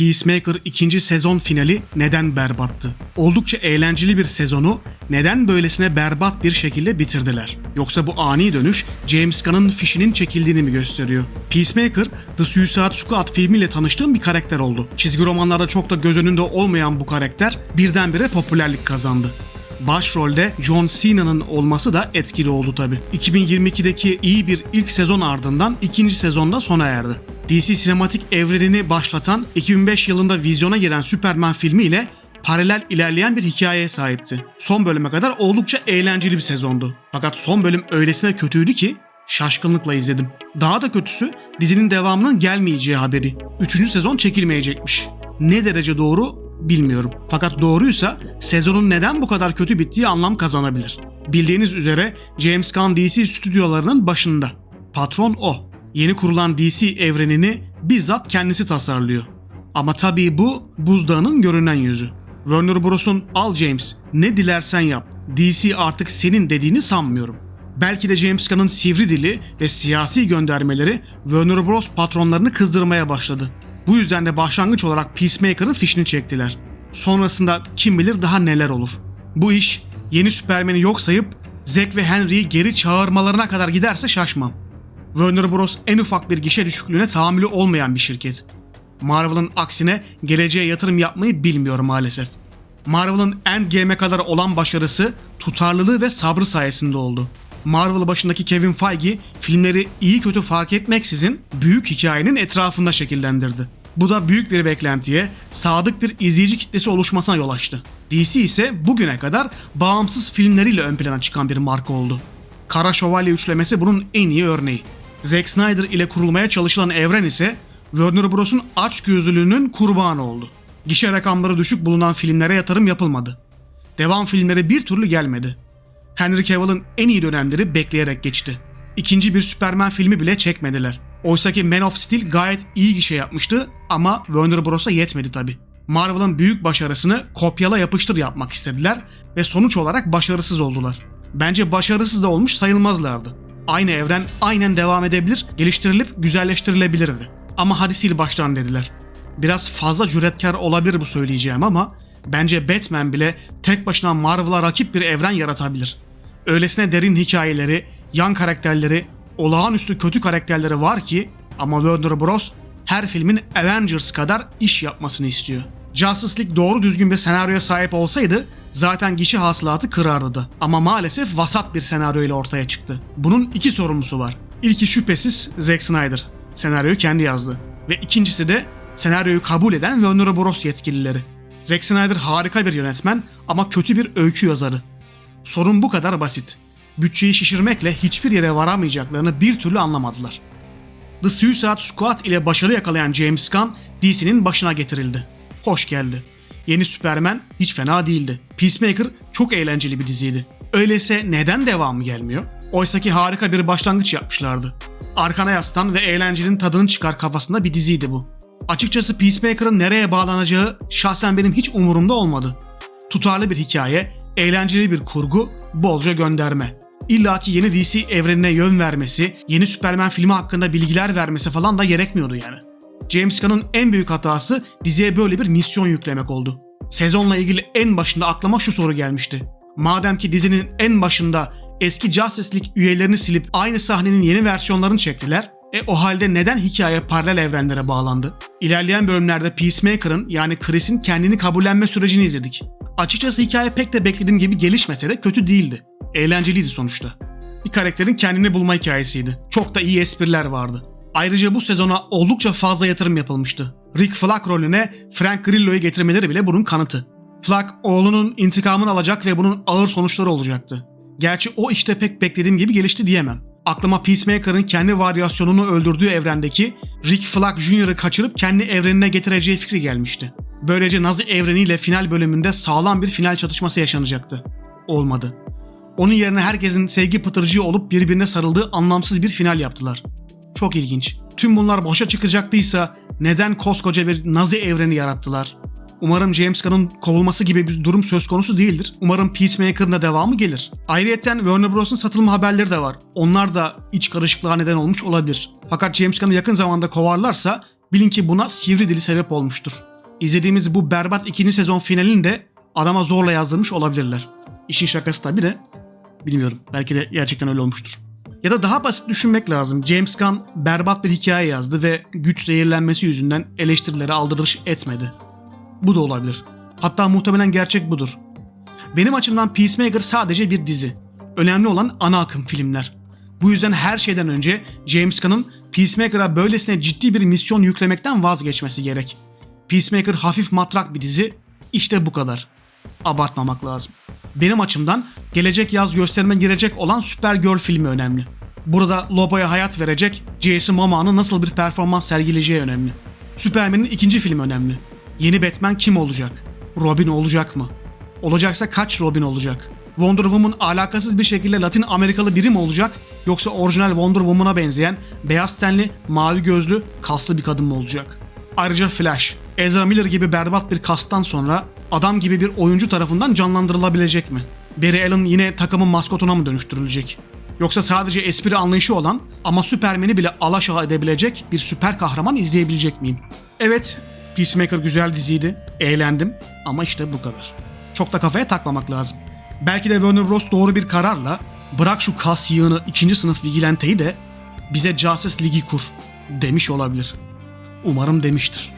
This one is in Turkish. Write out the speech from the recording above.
Peacemaker ikinci sezon finali neden berbattı? Oldukça eğlenceli bir sezonu neden böylesine berbat bir şekilde bitirdiler? Yoksa bu ani dönüş James Gunn'ın fişinin çekildiğini mi gösteriyor? Peacemaker, The Suicide Squad filmiyle tanıştığım bir karakter oldu. Çizgi romanlarda çok da göz önünde olmayan bu karakter birdenbire popülerlik kazandı. Başrolde John Cena'nın olması da etkili oldu tabi. 2022'deki iyi bir ilk sezon ardından ikinci sezonda sona erdi. DC sinematik evrenini başlatan 2005 yılında vizyona giren Superman filmiyle paralel ilerleyen bir hikayeye sahipti. Son bölüme kadar oldukça eğlenceli bir sezondu. Fakat son bölüm öylesine kötüydü ki şaşkınlıkla izledim. Daha da kötüsü dizinin devamının gelmeyeceği haberi. Üçüncü sezon çekilmeyecekmiş. Ne derece doğru bilmiyorum. Fakat doğruysa sezonun neden bu kadar kötü bittiği anlam kazanabilir. Bildiğiniz üzere James Gunn DC stüdyolarının başında. Patron o. Yeni kurulan DC evrenini bizzat kendisi tasarlıyor. Ama tabii bu buzdağının görünen yüzü. Warner Bros'un al James ne dilersen yap DC artık senin dediğini sanmıyorum. Belki de James Gunn'ın sivri dili ve siyasi göndermeleri Warner Bros patronlarını kızdırmaya başladı. Bu yüzden de başlangıç olarak Peacemaker'ın fişini çektiler. Sonrasında kim bilir daha neler olur. Bu iş yeni Superman'i yok sayıp Zack ve Henry'i geri çağırmalarına kadar giderse şaşmam. Warner Bros en ufak bir gişe düşüklüğüne tahammülü olmayan bir şirket. Marvel'ın aksine geleceğe yatırım yapmayı bilmiyor maalesef. Marvel'ın Endgame'e kadar olan başarısı tutarlılığı ve sabrı sayesinde oldu. Marvel başındaki Kevin Feige filmleri iyi kötü fark etmeksizin büyük hikayenin etrafında şekillendirdi. Bu da büyük bir beklentiye, sadık bir izleyici kitlesi oluşmasına yol açtı. DC ise bugüne kadar bağımsız filmleriyle ön plana çıkan bir marka oldu. Kara Şövalye üçlemesi bunun en iyi örneği. Zack Snyder ile kurulmaya çalışılan evren ise Warner Bros'un açgözlülüğünün kurbanı oldu. Gişe rakamları düşük bulunan filmlere yatırım yapılmadı. Devam filmleri bir türlü gelmedi. Henry Cavill'ın en iyi dönemleri bekleyerek geçti. İkinci bir Superman filmi bile çekmediler. Oysaki Man of Steel gayet iyi gişe yapmıştı ama Warner Bros'a yetmedi tabi. Marvel'ın büyük başarısını kopyala yapıştır yapmak istediler ve sonuç olarak başarısız oldular. Bence başarısız da olmuş sayılmazlardı. Aynı evren aynen devam edebilir, geliştirilip güzelleştirilebilirdi. Ama hadi sil baştan dediler. Biraz fazla cüretkar olabilir bu söyleyeceğim ama bence Batman bile tek başına Marvel'a rakip bir evren yaratabilir. Öylesine derin hikayeleri, yan karakterleri, olağanüstü kötü karakterleri var ki ama Warner Bros. her filmin Avengers kadar iş yapmasını istiyor. Justice League doğru düzgün bir senaryoya sahip olsaydı zaten gişe hasılatı kırardı da. Ama maalesef vasat bir senaryo ile ortaya çıktı. Bunun iki sorumlusu var. İlki şüphesiz Zack Snyder. Senaryoyu kendi yazdı. Ve ikincisi de senaryoyu kabul eden Warner Bros yetkilileri. Zack Snyder harika bir yönetmen ama kötü bir öykü yazarı. Sorun bu kadar basit. Bütçeyi şişirmekle hiçbir yere varamayacaklarını bir türlü anlamadılar. The Suicide Squad ile başarı yakalayan James Gunn DC'nin başına getirildi. Hoş geldi. Yeni Superman hiç fena değildi. Peacemaker çok eğlenceli bir diziydi. Öyleyse neden devamı gelmiyor? Oysaki harika bir başlangıç yapmışlardı. Arkana yaslan ve eğlencenin tadını çıkar kafasında bir diziydi bu. Açıkçası Peacemaker'ın nereye bağlanacağı şahsen benim hiç umurumda olmadı. Tutarlı bir hikaye, eğlenceli bir kurgu, bolca gönderme. İlla ki yeni DC evrenine yön vermesi, yeni Superman filmi hakkında bilgiler vermesi falan da gerekmiyordu yani. James Gunn'ın en büyük hatası diziye böyle bir misyon yüklemek oldu. Sezonla ilgili en başında aklıma şu soru gelmişti. Madem ki dizinin en başında eski Justice League üyelerini silip aynı sahnenin yeni versiyonlarını çektiler, e o halde neden hikaye paralel evrenlere bağlandı? İlerleyen bölümlerde Peacemaker'ın yani Chris'in kendini kabullenme sürecini izledik. Açıkçası hikaye pek de beklediğim gibi gelişmese de kötü değildi. Eğlenceliydi sonuçta. Bir karakterin kendini bulma hikayesiydi. Çok da iyi espriler vardı. Ayrıca bu sezona oldukça fazla yatırım yapılmıştı. Rick Flag rolüne Frank Grillo'yu getirmeleri bile bunun kanıtı. Flag oğlunun intikamını alacak ve bunun ağır sonuçları olacaktı. Gerçi o işte pek beklediğim gibi gelişti diyemem. Aklıma Peacemaker'ın kendi varyasyonunu öldürdüğü evrendeki Rick Flag Jr.'ı kaçırıp kendi evrenine getireceği fikri gelmişti. Böylece Nazi evreniyle final bölümünde sağlam bir final çatışması yaşanacaktı. Olmadı. Onun yerine herkesin sevgi pıtırcığı olup birbirine sarıldığı anlamsız bir final yaptılar. Çok ilginç. Tüm bunlar boşa çıkacaktıysa neden koskoca bir Nazi evreni yarattılar? Umarım James Gunn'ın kovulması gibi bir durum söz konusu değildir. Umarım Peacemaker'ın da devamı gelir. Ayrıyeten Warner Bros'un satılma haberleri de var. Onlar da iç karışıklığa neden olmuş olabilir. Fakat James Gunn'ı yakın zamanda kovarlarsa Bilin ki buna sivri dili sebep olmuştur. İzlediğimiz bu berbat ikinci sezon finalini de adama zorla yazdırmış olabilirler. İşin şakası tabi de bilmiyorum. Belki de gerçekten öyle olmuştur. Ya da daha basit düşünmek lazım. James Gunn berbat bir hikaye yazdı ve güç zehirlenmesi yüzünden eleştirilere aldırış etmedi. Bu da olabilir. Hatta muhtemelen gerçek budur. Benim açımdan Peacemaker sadece bir dizi. Önemli olan ana akım filmler. Bu yüzden her şeyden önce James Gunn'ın Peacemaker'a böylesine ciddi bir misyon yüklemekten vazgeçmesi gerek. Peacemaker hafif matrak bir dizi, işte bu kadar. Abartmamak lazım. Benim açımdan gelecek yaz gösterime girecek olan Supergirl filmi önemli. Burada Lobo'ya hayat verecek Jason Momoa'nın nasıl bir performans sergileyeceği önemli. Superman'in ikinci filmi önemli. Yeni Batman kim olacak? Robin olacak mı? Olacaksa kaç Robin olacak? Wonder Woman alakasız bir şekilde Latin Amerikalı biri mi olacak? Yoksa orijinal Wonder Woman'a benzeyen beyaz tenli, mavi gözlü, kaslı bir kadın mı olacak? Ayrıca Flash, Ezra Miller gibi berbat bir kastan sonra adam gibi bir oyuncu tarafından canlandırılabilecek mi? Barry Allen yine takımın maskotuna mı dönüştürülecek? Yoksa sadece espri anlayışı olan ama Superman'i bile alaşağı edebilecek bir süper kahraman izleyebilecek miyim? Evet, Peacemaker güzel diziydi, eğlendim ama işte bu kadar. Çok da kafaya takmamak lazım. Belki de Warner Bros. doğru bir kararla bırak şu kas yığını ikinci sınıf vigilanteyi de bize Justice Ligi kur demiş olabilir. Umarım demiştir.